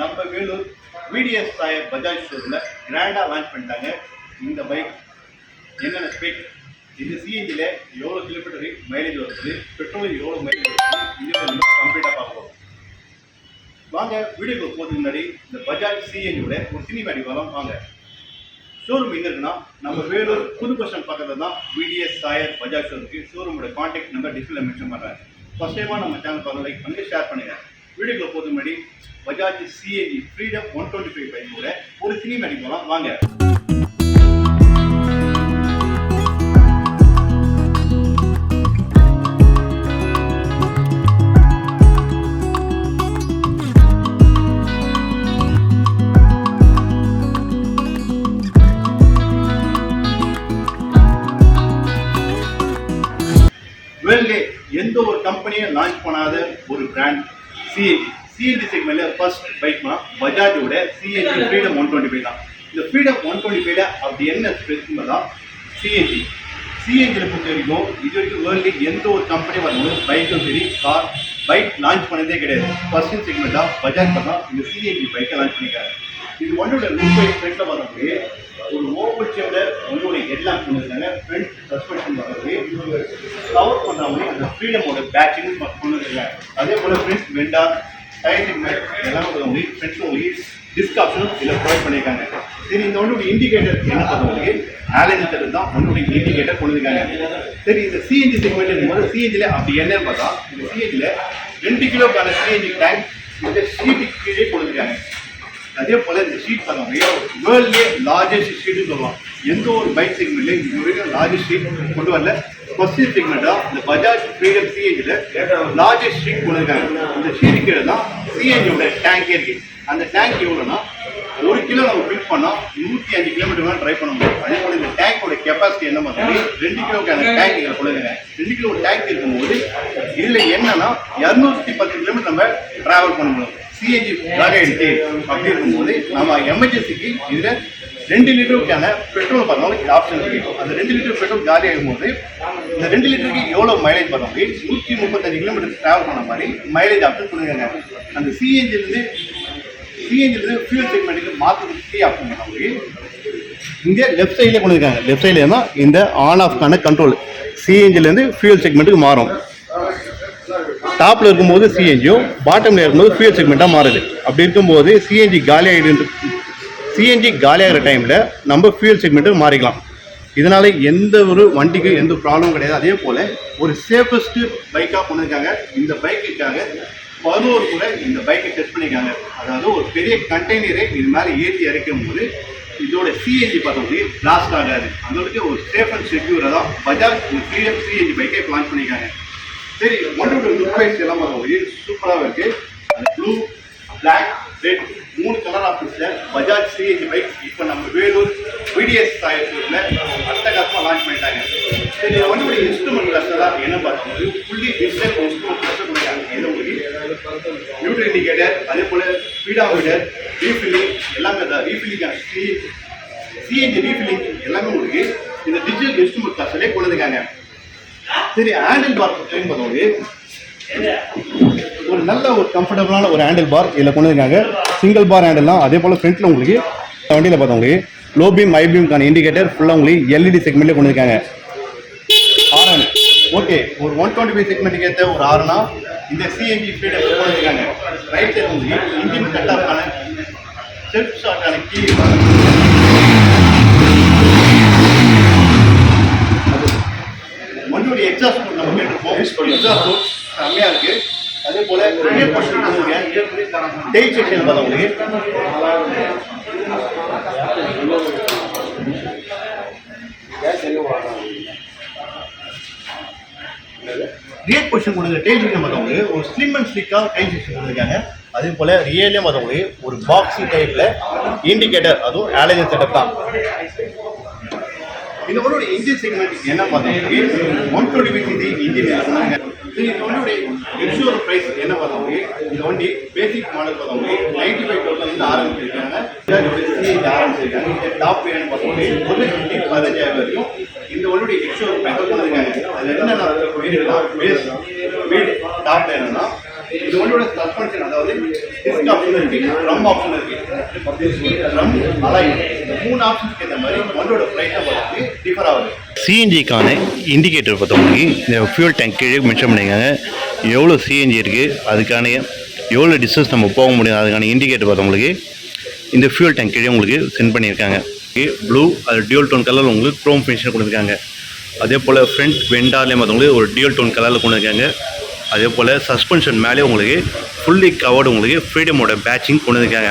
நம்ம வேலூர் விடிஎஸ் சாயர் பஜாஜ் ஷோரூமில் கிராண்டாக லான்ச் பண்ணிட்டாங்க. இந்த பைக் என்னென்ன ஸ்பெக் இந்த சிஎன்ஜியில் எவ்வளோ கிலோமீட்டர் மைலேஜ் வருது? பெட்ரோல் எவ்வளோ மைலேஜ் வருது? இது கம்ப்ளீட்டாக பார்ப்போம். வாங்க வீடியோக்கு போகிறதுக்கு முன்னாடி இந்த பஜாஜ் சிஎன்ஜியோட ஒரு சினிமேட்டிக் வரோம் வாங்க. ஷோரூம் எங்கே இருக்குன்னா நம்ம வேலூர் புது பஸ் ஸ்டாண்ட் பக்கத்தில் தான் விடிஎஸ் சாயர் பஜாஜ் ஷோரூம் இருக்குது ஷோரூமோட காண்டாக்ட் நம்பர் டிஸ்பிளே மென்ஷன் பண்ணுறேன் ஃபஸ்ட் டைமாக நம்ம சேனல் பார்க்க லைக் பண்ணி ஷேர் பண்ணிடுறேன் வீடியோக்குள்ள போதும் படி Bajaj CNG Freedom one twenty five பைக்கோட ஒரு சினிமேட்டிக் போகலாம் வாங்க. எந்த ஒரு கம்பெனியும் லான்ச் பண்ணாத ஒரு பிராண்ட் சிஎன்ஜி சிஎன்ஜி செக்மெண்ட்ல ஃபர்ஸ்ட் பைக்னா பஜாஜோட CNG Freedom one twenty five தான். இந்த ஃப்ரீடம் ஒன் டுவெண்ட்டி ஃபைவ்ல அப்படி என்ன ஸ்பெஷல் தான் சிஎன்ஜி சிஎன்ஜியில் பொறுத்த வரைக்கும் இது வரைக்கும் வேர்ல்டு எந்த ஒரு கம்பெனி வரணும் பைக்கும் சரி கார் பைக் லான்ச் பண்ணதே கிடையாது. ஃபர்ஸ்ட் செக்மெண்ட்டாக பஜாஜ் பண்ணால் இந்த சிஎன்ஜி பைக்கை லான்ச் பண்ணிக்கிறாரு. இது ஒன்னோட லுக் ஃப்ரண்ட்ல ஒரு ஓவல் சேவ்ல ஒன்னோட ஹெட்லாம்ப் பண்ணிருக்காங்க ஃப்ரண்ட் சஸ்பென்ஷன் வரக்கூடிய கவர் பண்ண அந்த ஃப்ரீடமோட பேட்சிங் பண்ணிருக்காங்க அதே போல ஃப்ரண்ட் வெண்டா டயர் சிக்னல் எல்லாமே ஃப்ரண்ட்ல உங்களுக்கு டிஸ்க் ஆப்ஷனும் இதில் ப்ரொவைட் பண்ணியிருக்காங்க. சரி இந்த ஒன்னோட இண்டிகேட்டர் என்ன பண்ணுவாங்க ஆலன் தான் ஒன்னோட இண்டிகேட்டர் கொண்டுருக்காங்க. சரி இந்த சிஎன்ஜி செக்மெண்ட் போது சிஎன்ஜியில் அப்படி என்னன்னு பார்த்தா இந்த சிஎன்ஜியில் ரெண்டு கிலோக்கான சிஎன்ஜி டேங்க் இந்த ஷீட்டுக்கு கீழே கொடுத்துருக்காங்க. அதே போல் இந்த ஷீட் பார்த்தோம்னா வேர்ல்ட்லேயே லார்ஜஸ்ட் ஷீட்னு சொல்லுவோம் எந்த ஒரு பைக் செக்மெண்ட்ல இது வரைக்கும் லார்ஜஸ்ட் ஷீட் கொண்டு வரல. ஃபர்ஸ்ட் செக்மெண்ட்டாக இந்த பஜாஜ் ஃப்ரீடம் சிஎன்ஜியில் லார்ஜஸ்ட் ஷீட் கொண்டு இருக்காங்க இந்த ஷீட் கீழே தான் சிஎன்ஜியோட டேங்கே இருக்குது அந்த டேங்க் எவ்வளோனா ஒரு கிலோ நம்ம ஃபில் பண்ணால் நூற்றி அஞ்சு கிலோமீட்டர் வேணால் ட்ரை பண்ண முடியும். அதே போல் இந்த டேங்கோட கெப்பாசிட்டி என்ன மாதிரி ரெண்டு கிலோக்கான டேங்க் இதில் கொடுங்க ரெண்டு கிலோ டேங்க் இருக்கும்போது இதில் என்னன்னா இரநூத்தி பத்து கிலோமீட்டர் நம்ம டிராவல் பண்ண முடியும். சிஎன்ஜி எடுத்து அப்படி இருக்கும்போது நம்ம எமர்ஜென்சிக்கு இதில் ரெண்டு லிட்டருக்கான பெட்ரோல் பார்த்தோம்னா ஆப்ஷன் இருக்கு. அந்த ரெண்டு லிட்டர் பெட்ரோல் காலி ஆகும்போது இந்த ரெண்டு லிட்டருக்கு எவ்வளோ மைலேஜ் வரும் நூற்றி முப்பத்தஞ்சு கிலோமீட்டர் ட்ராவல் பண்ண மாதிரி மைலேஜ் ஆப்ஷன் கொடுங்க அந்த சிஎன்ஜிலேருந்து சிஎன்ஜிலேருந்து ஃபியூல் செக்மெண்ட்டுக்கு மாற்றுறதுக்கு ஆப்ஷன் பண்ண இங்கே லெஃப்ட் சைடில் கொண்டு இருக்காங்க லெஃப்ட் சைடில் தான் இந்த ஆன் ஆஃப்கான கண்ட்ரோல் சிஎன்ஜிலேருந்து ஃபியூல் செக்மெண்ட்டுக்கு மாறும். டாப்பில் இருக்கும்போது சிஎன்ஜியும் பாட்டமில் இருக்கும்போது ஃபியூல் செக்மெண்ட்டாக மாறுது. அப்படி இருக்கும்போது சிஎன்ஜி காலி சிஎன்ஜி காலியாகிற டைமில் நம்ம ஃபியூல் செக்மெண்ட்டுக்கு மாறிக்கலாம். இதனால் எந்த ஒரு வண்டிக்கும் எந்த ப்ராப்ளமும் கிடையாது. அதே போல் ஒரு சேஃபஸ்ட்டு பைக்காக பண்ணியிருக்காங்க இந்த பைக்குக்காக பதினோரு கூட இந்த பைக்கை டெஸ்ட் பண்ணியிருக்காங்க. அதாவது ஒரு பெரிய கண்டெய்னரை இது மேலே ஏற்றி இறக்கும் போது இதோட சிஎன்ஜி பார்த்தோம்னா பிளாஸ்ட் ஆகாது. அதோட ஒரு சேஃப் அண்ட் செக்யூராக தான் பஜாஜ் ஒரு ஃப்ரீடம் சிஎன்ஜி பைக்கை பிளான் பண்ணியிருக்காங்க. சரி ஒன்று லுக் வைஸ் எல்லாம் பார்க்கும்போது சூப்பராக இருக்கு. ப்ளூ பிளாக் ரெட் மூணு கலர் ஆஃபீஸில் பஜாஜ் சிஹெச் பைக் இப்போ நம்ம வேலூர் விடிஎஸ் அடுத்த அட்டகாசமாக லான்ச் பண்ணிட்டாங்க. சரி ஒன்னோட இன்ஸ்ட்ருமெண்ட் கிளஸ்டராக என்ன பார்க்கும்போது ஃபுல்லி டிஜிட்டல் இன்ஸ்ட்ருமெண்ட் கிளஸ்டர் கொடுத்தாங்க இது உங்களுக்கு? நியூட்ரல் இண்டிகேட்டர் அதே போல் ஸ்பீடாமீட்டர் ரீஃபில்லிங் எல்லாமே தான் ரீஃபில்லிங்கான சி சிஎன்ஜி ரீஃபில்லிங் எல்லாமே உங்களுக்கு இந்த டிஜிட்டல் இன்ஸ்ட்ருமெண்ட் கஷ்டலே கொண்டு வந்திருக்காங்க. சரி ஹேண்டில் பார் பொறுத்தவரைக்கும் பார்த்தவங்க ஒரு நல்ல ஒரு கம்ஃபர்டபுளான ஒரு ஹேண்டில் பார் இதில் கொண்டு இருக்காங்க சிங்கிள் பார் ஹேண்டில்லாம் அதே போல் ஃப்ரண்ட்டில் உங்களுக்கு இந்த வண்டியில் பார்த்தவங்க லோ பீம் ஹை பீம்க்கான இண்டிகேட்டர் ஃபுல்லாக உங்களுக்கு எல்இடி செக்மெண்ட்லேயே கொண்டு இருக்காங்க ஆரன் ஓகே ஒரு ஒன் டுவெண்ட்டி ஃபைவ் செக்மெண்ட்டுக்கு ஏற்ற ஒரு ஆறுனா இந்த சிஎன்ஜி ஸ்பீடை கொண்டு இருக்காங்க ரைட் சைடு உங்களுக்கு இன்ஜின் கட் செல்ஃப் ஷாட்டான கீ வண்டியோட எக்ஸாஸ்ட் போர்ட் நம்ம கேட்டிருப்போம் எக்ஸாஸ்ட் போர்ட் செம்மையா இருக்கு அதே போல ரியர் பர்சன் டெய்ட் செக்ஷன் பார்த்தா உங்களுக்கு ரியல் பொசிஷன் கொடுங்க. டெயில் செக்ஷன் பார்த்தவங்க ஒரு ஸ்லிம் அண்ட் ஸ்லிக்காக டெயில் செக்ஷன் கொடுத்துருக்காங்க அதே போல ரியலே பார்த்தவங்க ஒரு பாக்ஸிங் டைப்பில் இண்டிகேட்டர் அதுவும் ஆலஜன் செட்டப் தான். இந்த இந்தியன் செக்மெண்ட் என்ன பார்த்தீங்கன்னா one twenty five cc engine சொன்னாங்க இந்த வண்டியோட இன்சூர் ப்ரைஸ் என்ன பார்த்தவங்க இந்த வண்டி பேசிக் மாடல் பார்த்தவங்க நைன்டி ஃபைவ் தௌசண்ட் ஆரம்பிச்சிருக்காங்க? ஆரம்பிச்சிருக்காங்க. இந்த டாப் வேணும்னு பார்த்தோம்னா ஒரு லட்சத்தி பதினஞ்சாயிரம் வரைக்கும் இந்த வண்டியோட இன்சூர் பேக்கப் பண்ணிருக்காங்க அதில் என்னென்ன பேஸ் டாப் என்னன்னா இது சஸ்பென்ஷன் அதாவது டிஸ்க் ஆப்ஷன் இருக்கு ட்ரம் ஆப்ஷன் இருக்கு. ட்ரம் அலைன் இந்த மூணு ஆப்ஷன்ஸ்க்கு ஏற்ற மாதிரி வண்டியோட ப்ரைஸை பார்த்து டிஃபர் ஆகுது. சிஎன்ஜிக்கான இண்டிகேட்டர் பார்த்தோம்னா இந்த ஃபியூல் டேங்க் கீழே மென்ஷன் பண்ணியிருக்காங்க. எவ்வளோ சிஎன்ஜி இருக்குது அதுக்கான எவ்வளோ டிஸ்டன்ஸ் நம்ம போக முடியும் அதுக்கான இண்டிகேட்டர் பார்த்தவங்களுக்கு இந்த ஃபியூல் டேங்க் கீழே உங்களுக்கு சென்ட் பண்ணியிருக்காங்க. ப்ளூ அது டியூல் டோன் கலரில் உங்களுக்கு க்ரோம் ஃபினிஷில் கொடுத்துருக்காங்க. அதே போல் ஃப்ரண்ட் வெண்டார்லேயே பார்த்தவங்களுக்கு ஒரு டியூல் டோன் கலரில் கொண்டு இருக்காங்க அதே போல் சஸ்பென்ஷன் மேலே உங்களுக்கு ஃபுல்லி கவர்டு உங்களுக்கு ஃப்ரீடமோட பேட்சிங் கொண்டு வந்திருக்காங்க.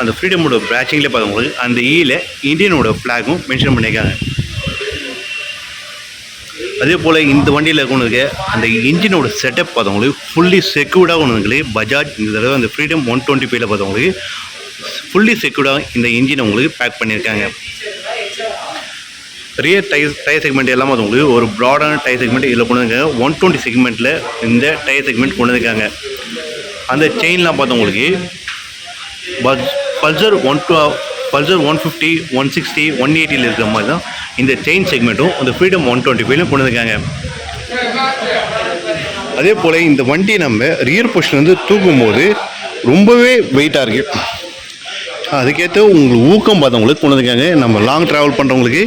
அந்த ஃப்ரீடமோட பேட்சிங்கில் பார்த்தவங்களுக்கு அந்த ஈயில் இந்தியனோட ஃப்ளாகும் மென்ஷன் பண்ணியிருக்காங்க அதே போல் இந்த வண்டியில் கொண்டு இருக்க அந்த இன்ஜினோட செட்டப் பார்த்தவங்களுக்கு ஃபுல்லி செக்யூர்டாக கொண்டு பஜாஜ் இந்த தடவை அந்த ஃப்ரீடம் ஒன் டுவெண்ட்டி ஃபைவ்ல பார்த்தவங்களுக்கு ஃபுல்லி செக்யூர்டாக இந்த இன்ஜினை உங்களுக்கு பேக் பண்ணியிருக்காங்க ரியர் டயர் டயர் செக்மெண்ட் எல்லாம் உங்களுக்கு ஒரு ப்ராடான டயர் செக்மெண்ட் இதில் கொண்டு வந்திருக்காங்க. ஒன் டுவெண்ட்டி செக்மெண்ட்டில் இந்த டயர் செக்மெண்ட் கொண்டு வந்திருக்காங்க. அந்த செயின்லாம் பார்த்தவங்களுக்கு bus Pulsar one two Pulsar one fifty one sixty one எயிட்டியில் இருக்கிற மாதிரி தான் இந்த செயின் செக்மெண்ட்டும் இந்த ஃப்ரீடம் ஒன் டுவெண்ட்டி ஃபைவ்லையும் கொண்டு வந்திருக்காங்க. அதே போல் இந்த வண்டி நம்ம ரியர் பொஷன்லேருந்து தூக்கும்போது ரொம்பவே வெயிட்டாக இருக்குது அதுக்கேற்ற உங்களுக்கு ஊக்கம் பார்த்தவங்களுக்கு கொண்டு வந்திருக்காங்க. நம்ம லாங் ட்ராவல் பண்ணுறவங்களுக்கு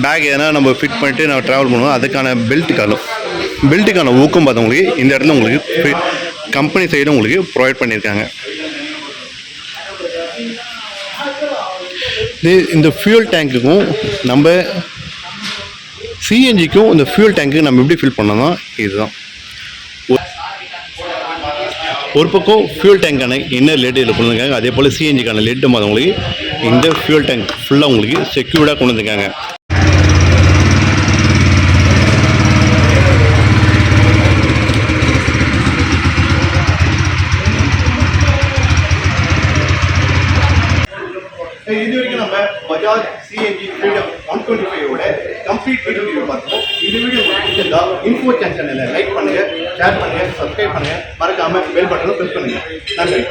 பேக் எதனா நம்ம ஃபிட் பண்ணிட்டு நம்ம ட்ராவல் பண்ணுவோம். அதுக்கான பெல்ட்டுக்கான பெல்ட்டுக்கான ஊக்கம் பார்த்தவங்களுக்கு இந்த இடத்துல உங்களுக்கு கம்பெனி சைடு உங்களுக்கு ப்ரொவைட் பண்ணியிருக்காங்க. இது இந்த ஃபியூல் டேங்க்குக்கும் நம்ம சிஎன்ஜிக்கும் இந்த ஃபியூல் டேங்க்கு நம்ம எப்படி ஃபில் பண்ணோம்னா இதுதான். ஒரு- ஒரு பக்கம் ஃபியூல் டேங்க்கான என்ன லெட் இதில் கொண்டு வந்திருக்காங்க. அதே போல் சிஎன்ஜிக்கான லெட்டு உங்களுக்கு இந்த ஃபியூல் டேங்க் ஃபுல்லாக உங்களுக்கு செக்யூர்டாக கொண்டு வந்திருக்காங்க. இது வரைக்கும் நம்ம Bajaj CNG Freedom one twenty ஃபைவோட complete video video பார்த்தோம் இந்த வீடியோ பிடிச்சிருந்தா இன்ஃபோ சேனலை லைக் பண்ணுங்க ஷேர் பண்ணுங்க சப்ஸ்கிரைப் பண்ணுங்க. மறக்காம பெல் பட்டனும் ப்ரெஸ் பண்ணுங்க. நன்றி.